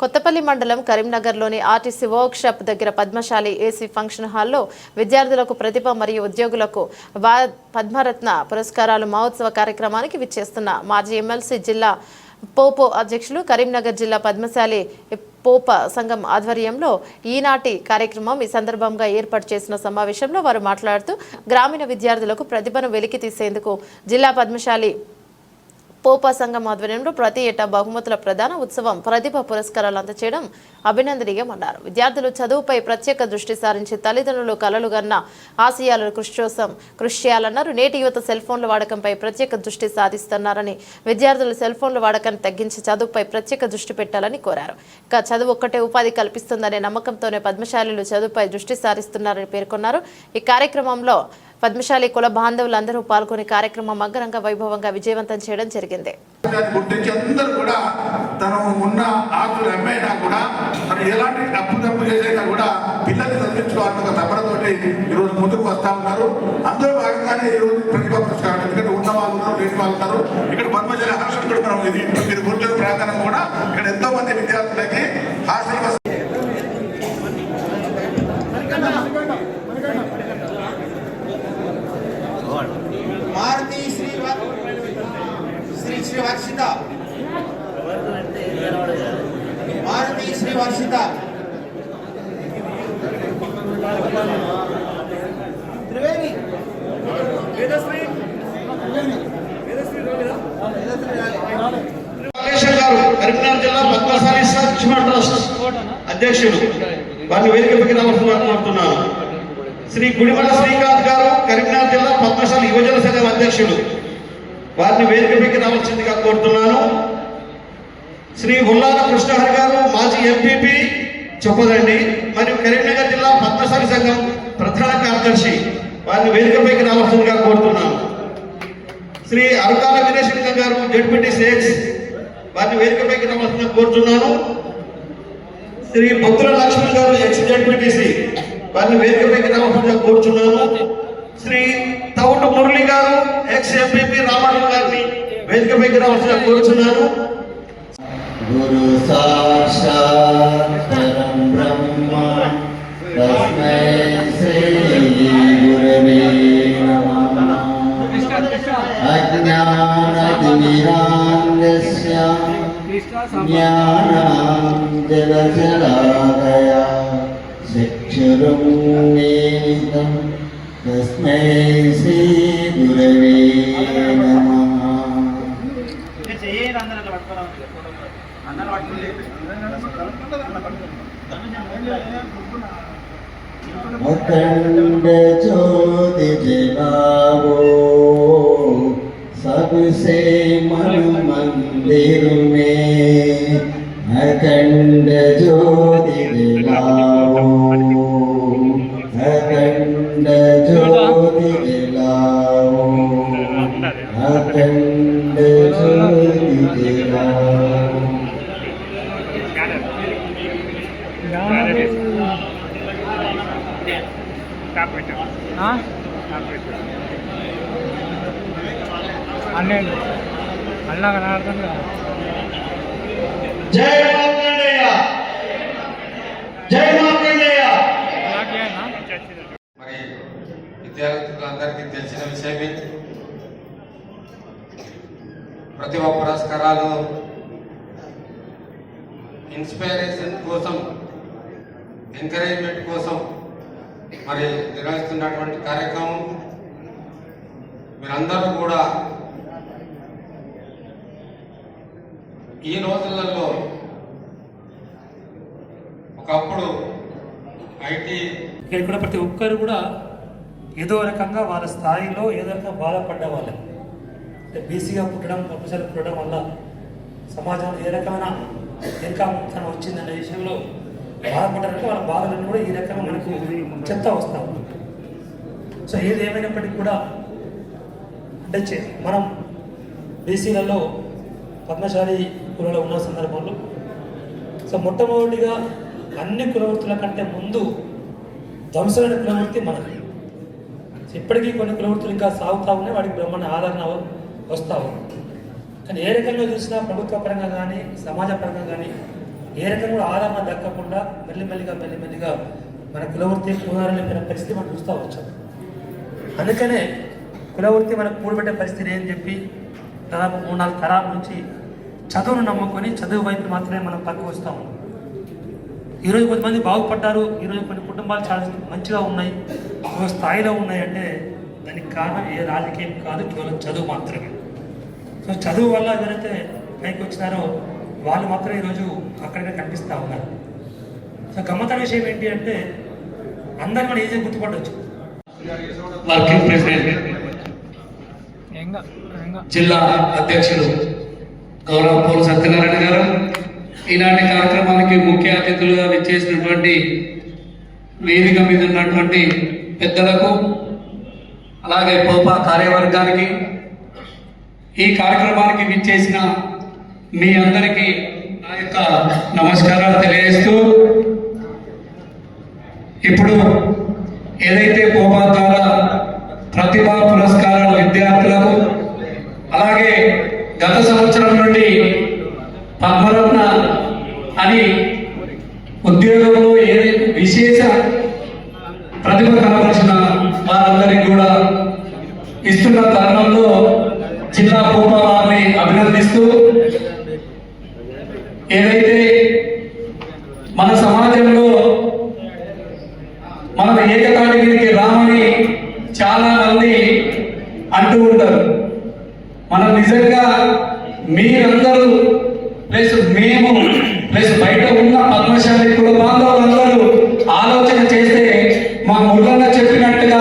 కొత్తపల్లి మండలం కరీంనగర్లోని RTC work shop దగ్గర పద్మశాలి ఏసీ ఫంక్షన్ హాల్లో విద్యార్థులకు ప్రతిభ మరియు ఉద్యోగులకు వా- పద్మరత్న పురస్కారాలు మహోత్సవ కార్యక్రమానికి విచ్చేస్తున్న మాజీ ఎమ్మెల్సీ జిల్లా పోపో అధ్యక్షులు కరీంనగర్ జిల్లా పద్మశాలి పోప సంఘం ఆధ్వర్యంలో ఈనాటి కార్యక్రమం ఈ సందర్భంగా ఏర్పాటు చేసిన సమావేశంలో వారు మాట్లాడుతూ గ్రామీణ విద్యార్థులకు ప్రతిభను వెలికి తీసేందుకు జిల్లా పద్మశాలి పోపా సంఘం ఆధ్వర్యంలో ప్రతి ఏటా బహుమతుల ప్రధాన ఉత్సవం ప్రతిభ పురస్కారాలు అందచేయడం అభినందనీయమన్నారు విద్యార్థులు చదువుపై ప్రత్యేక దృష్టి సారించి తల్లిదండ్రులు కలలు గన్న ఆశయాలను కృషి కోసం కృషి చేయాలన్నారు. నేటి యువత సెల్ ఫోన్ల వాడకంపై ప్రత్యేక దృష్టి సాధిస్తున్నారని విద్యార్థులు సెల్ ఫోన్ల వాడకాన్ని తగ్గించి చదువుపై ప్రత్యేక దృష్టి పెట్టాలని కోరారు. ఇక చదువు ఒక్కటే ఉపాధి కల్పిస్తుందనే నమ్మకంతోనే పద్మశాలీలు చదువుపై దృష్టి సారిస్తున్నారని పేర్కొన్నారు. ఈ కార్యక్రమంలో పద్మశాలి కుల బాంధవులందరూ పాల్గొని కార్యక్రమం అంగరంగ వైభవంగా విజయవంతం చేయడం జరిగింది. గుర్తించి అందరూ కూడా తను ఉన్న ఆకులు అమ్మైనా కూడా తను ఎలాంటి తప్పు చేసైనా కూడా పిల్లల్ని చదివించుకోవాలని ఒక తపనతోటి ఈరోజు ముందుకు వస్తా ఉన్నారు. అందులో భాగంగానే పురస్కారం. ఎందుకంటే ఉన్న వాళ్ళు ఉన్నారు లేని వాళ్ళు ఉన్నారు. ఇక్కడ పద్మశాలి హాస్టల్ కూడా మనం ఇది మీరు కూర్చొని ప్రాంగణం కూడా ఇక్కడ ఎంతో మంది విద్యార్థులకి హాస్టల్ వసతి మారుతి శ్రీ వ- శ్రీ శ్రీ వర్షిత మారుతి శ్రీ వర్షిత త్రివేణి గారు కరీంనగర్ జిల్లా సంక్షేమ ట్రస్ట్ అధ్యక్షుడు. వారిని వేదికపైకి రావాల్సిన శ్రీ గుడిమల శ్రీకాంత్ గారు కరీంనగర్ జిల్లా పద్మశాల యువజన సంఘం అధ్యక్షుడు. వారిని వేదికపైకి రావాల్సిందిగా కోరుతున్నాను. శ్రీ ఉల్లాల కృష్ణహరి గారు మాజీ ఎంపీపీ చెప్పదండి. మరియు కరీంనగర్ జిల్లా పద్మశాలి సంఘం ప్రధాన కార్యదర్శి వారిని వేదికపైకి రావాల్సిందిగా కోరుతున్నాను. శ్రీ అరకాల వీరేశ్వర గారు జడ్పీటీ సేక్స్ వారిని వేదికపైకి రావాల్సిందిగా కోరుతున్నాను. శ్రీ భక్తుల లక్ష్మణ్ గారు ఎక్స్ జడ్పీటీసీ వారిని వేదికపైకి రావాల్సిందిగా కోరుతున్నాను శ్రీ తౌటు మురళి గారు ఎక్స్ ఎంపీపీ రామారావు గారిని వేదికపైకి రావాల్సిందిగా కోరుతున్నాను गुरु साक्षात् परं ब्रह्म तस्मै श्री गुरवे नमः अज्ञानतिमिरान्धस्य ज्ञानाञ्जलशलाकया चक्षुरुन्मीलितं तस्मै श्रीगुरवे नमः अखंड ज्योति जलाओ सबसे मन मंदिर में अखंड ज्योति అన్నండి అన్నా కనబడుతుంది కదా. జై మార్కండేయ జై మార్కండేయ నాకేనా మరి విద్యార్థులందరికీ తెలిసిన విషయమే. ప్రతిభ పురస్కారాలు ఇన్స్పైరేషన్ కోసం ఎంకరేజ్మెంట్ కోసం మరి నిర్వహిస్తున్నటువంటి కార్యక్రమం మీరందరూ కూడా ఈ రోజులలో ఒకప్పుడు ఐటీ ఇక్కడ కూడా ప్రతి ఒక్కరు కూడా ఏదో రకంగా వాళ్ళ స్థాయిలో ఏదో రకంగా బాధపడ్డ వాళ్ళు అంటే బీసీగా పుట్టడం ప్రొఫెసర్ పుట్టడం వల్ల సమాజంలో ఏ రకమైన ఇంకా ఇన్కమ్ వచ్చిందనే విషయంలో బాధపడ్డారంటే వాళ్ళ బాధలన్నీ కూడా ఈ రకంగా మనకు చెప్తా వస్తాం. సో ఏది ఏమైనప్పటికీ కూడా అంటే మనం బీసీలలో పద్మశాలి కులలో ఉన్న సందర్భంలో సో మొట్టమొదటిగా అన్ని కులవృత్తుల కంటే ముందు ధ్వంసమైన కులవృత్తి మనది. ఇప్పటికీ కొన్ని కులవృత్తులు ఇంకా సాగుతా ఉన్నాయి వాటికి బ్రహ్మాండ ఆదరణ వస్తావు ఉంది. కానీ ఏ రకంగా చూసినా ప్రభుత్వ పరంగా కానీ సమాజ పరంగా కానీ ఏ రకంగా కూడా ఆదరణ దక్కకుండా మెల్లిమెల్లిగా మెల్లిమెల్లిగా మన కులవృత్తి కూదారలేపిన పరిస్థితి మనం చూస్తూ వచ్చాం. అందుకనే కులవృత్తి మనకు కూడబెట్టే పరిస్థితి అని చెప్పి దాదాపు మూడు నాలుగు తరాల నుంచి చదువును నమ్ముకొని చదువు వైపు మాత్రమే మనం పక్కకు వస్తూ ఉన్నాం. ఈరోజు కొంతమంది బాగుపడ్డారు ఈరోజు కొన్ని కుటుంబాలు చాలా మంచిగా ఉన్నాయి ఒక స్థాయిలో ఉన్నాయంటే దానికి కారణం ఏ రాజకీయం కాదు కేవలం చదువు మాత్రమే. సో చదువు వల్ల ఎవరైతే పైకి వచ్చినారో వాళ్ళు మాత్రం ఈరోజు అక్కడికే కనిపిస్తూ ఉన్నారు. సో గమ్మత్తైన విషయం ఏంటి అంటే అందరు కూడా ఈజీగా గుర్తుపట్టవచ్చు వర్కింగ్ ప్రెసిడెంట్ జిల్లా అధ్యక్షులు గౌరవ పౌరు సత్యనారాయణ గారు ఈనాటి కార్యక్రమానికి ముఖ్య అతిథులుగా విచ్చేసినటువంటి వేదిక మీద ఉన్నటువంటి పెద్దలకు అలాగే పోపా కార్యవర్గానికి ఈ కార్యక్రమానికి విచ్చేసిన మీ అందరికీ నా యొక్క నమస్కారాలు తెలియజేస్తూ ఇప్పుడు ఏదైతే కోపా ద్వారా ప్రతిభా పురస్కారాలు విద్యార్థులకు అలాగే గత సంవత్సరం నుండి పద్మరత్న అని ఉద్యోగంలో ఏ విశేష ప్రతిభ కనపరిచిన వారందరికీ కూడా ఇస్తున్న తరుణంలో జిల్లా పూర్వ వారిని అభినందిస్తూ ఏదైతే మన సమాజంలో మనం ఏకతాటి మీదకి రామని చాలా మంది అంటూ ఉంటారు మనం నిజంగా మీరందరూ ప్లస్ మేము ప్లస్ బయట ఉన్న కుటుంబ బాంధవులందరూ ఆలోచన చేస్తే మా ముళ్ళన్న చెప్పినట్టుగా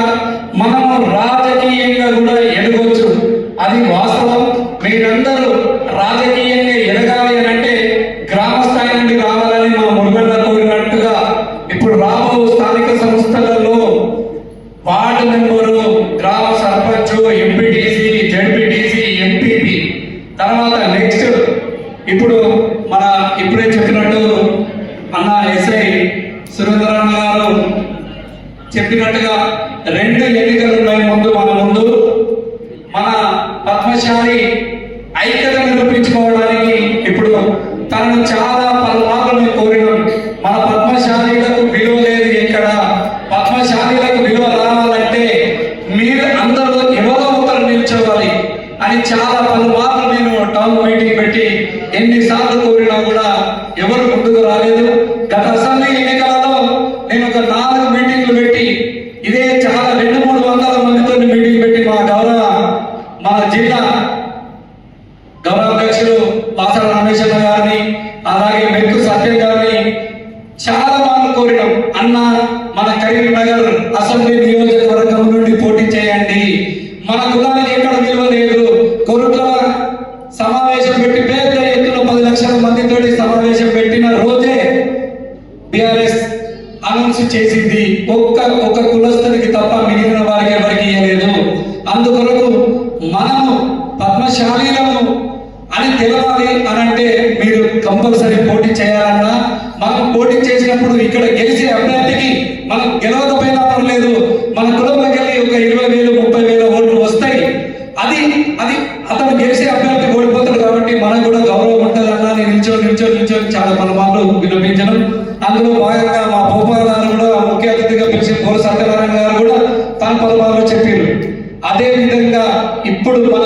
మనము రాజకీయంగా కూడా ఎదగొచ్చు. అది వాస్తవం. మీరందరూ రాజకీయంగా ఎదగాలి అని అంటే గ్రామ స్థాయి నుండి రావాలని మా మురుగన్న కోరినట్టుగా ఇప్పుడు రాబో స్థానిక సంస్థలలో వార్డు మెంబర్ గ్రామ సర్పంచ్ ఎంపీటీసీ జడ్పీటీసీ ఎంపీపీ తర్వాత నెక్స్ట్ ఇప్పుడు మన ఇప్పుడే చెప్పినట్టు అన్న ఎస్ఐ సురేంద్రన్న గారు చెప్పినట్టుగా రెండు ఎన్నికలు ఉన్నాయి ముందు మన ముందు మన పద్మశాలి ఐక్యత నిరూపించుకోవడానికి ఇప్పుడు తనను చాలా పలుమార్లు కోరిన. కోరినాం మన పద్మశాలీలకు విలువ లేదు ఇక్కడ. పద్మశాలీలకు విలువ రావాలంటే మీరు అందరూ ఎవరో ఒకరు నిల్చోవాలి. అని చాలా పలుమార్లు నేను టౌన్ మీటింగ్ పెట్టి ఎన్నిసార్లు కోరినా కూడా ఎవరు ముందుకు రాలేదు. గత అసెంబ్లీ ఎన్నికలలో నేను ఒక నాలుగు మీటింగ్లు పెట్టి ఇదే చాలా రెండు మూడు వందల మందితో మీటింగ్ పెట్టి మా గౌరవ మన జిల్లా గౌరవ అధ్యక్షులు బాసర రామేశ్వర గారిని అలాగే మెక్కు సత్యం గారిని చాలా మార్లు కోరినాం అన్న మన కరీంనగర్ అసెంబ్లీ నియోజకవర్గం నుండి పోటీ చేయండి మన కులానికి ఎక్కడ విలువ లేదు కొరుట్ల సమావేశం పెట్టి పెద్ద ఎత్తున పది లక్షల మందితో సమావేశం పెట్టిన రోజే బిఆర్ఎస్ అనౌన్స్ చేసింది ఒక్క ఒక్క కులస్తునికి తప్ప మిగిలిన వారికి ఎవరికి ఇవ్వలేదు అందుకొరకు మనము పద్మశాలీలము అని తెలవాలి అని అంటే మీరు కంపల్సరీ పోటీ చేయాలన్నా మనం పోటీ చేసినప్పుడు ఇక్కడ గెలిచే అభ్యర్థికి మనం గెలవకపోయినా పర్లేదు. మన కులంలోకి వెళ్ళి ఒక ఇరవై వేలు ముప్పై వేల ఓట్లు వస్తాయి. అది అది అతను గెలిచే అభ్యర్థి ఓడిపోతాడు కాబట్టి మనకు కూడా గౌరవం ఉంటుందన్నా నిల్చో నిల్చో నిల్చో చాలా పలుమార్లు వినిపించడం అందులో భాగంగా మా భూపాల గారు కూడా ముఖ్య అతిథిగా పిలిచిన గోర సత్యనారాయణ గారు కూడా తన పలుమార్లు చెప్పారు అదే విధంగా ఇప్పుడు మన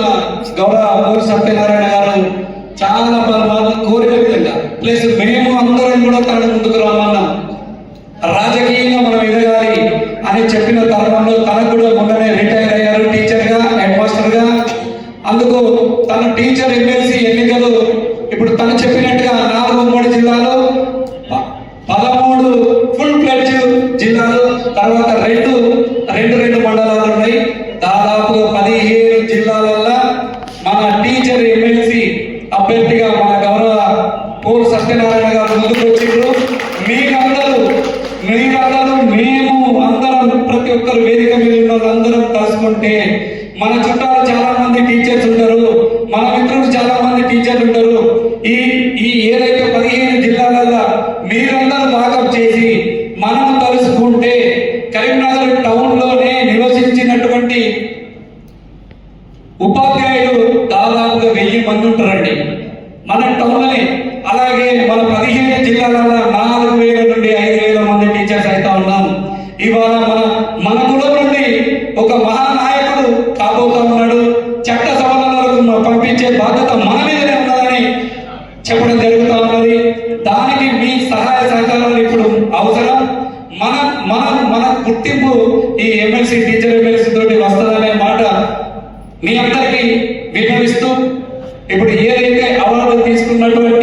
గౌరవ గోర సత్యనారాయణ గారు చాలా పలుమార్లు కోరిన విధంగా ప్లస్ మేము అందరం కూడా తన ముందుకు రామన్నాం రాజకీయంగా మనం ఎదగాలి అని చెప్పిన తరుణంలో తనకు కూడా మొన్ననే రిటైర్ అయ్యారు టీచర్గా హెడ్ మాస్టర్గా అందుకు తన టీచర్ ఎమ్మెల్సీ ఎన్నికలు ఇప్పుడు తను చెప్పినట్టుగా నాలుగు ఉమ్మడి జిల్లాలో ప- పదమూడు ఫుల్ ప్లెడ్జ్ జిల్లాలు తర్వాత రెండు రెండు రెండు మండలాలు ఉన్నాయి దాదాపు పదిహేను జిల్లాలల్లో మన టీచర్ ఎమ్మెల్సీ అభ్యర్థిగా మన గౌరవ పూర్ సత్యనారాయణ గారు ముందుకు వచ్చిండ్రు. మీకందరూ రాబోతా ఉన్నాడు చట్ట సవరణలకు పంపించే బాధ్యత మన మీదనే ఉన్నదని చెప్పడం జరుగుతూ ఉన్నది. దానికి మీ సహాయ సహకారాలు ఇప్పుడు అవసరం. మన మన మన గుర్తింపు ఈ ఎమ్మెల్సీ టీచర్ ఎమ్మెల్సీ తోటి వస్తుందనే మాట మీ అందరికీ విన్నవిస్తూ ఇప్పుడు ఏదైతే అవార్డు తీసుకున్నటువంటి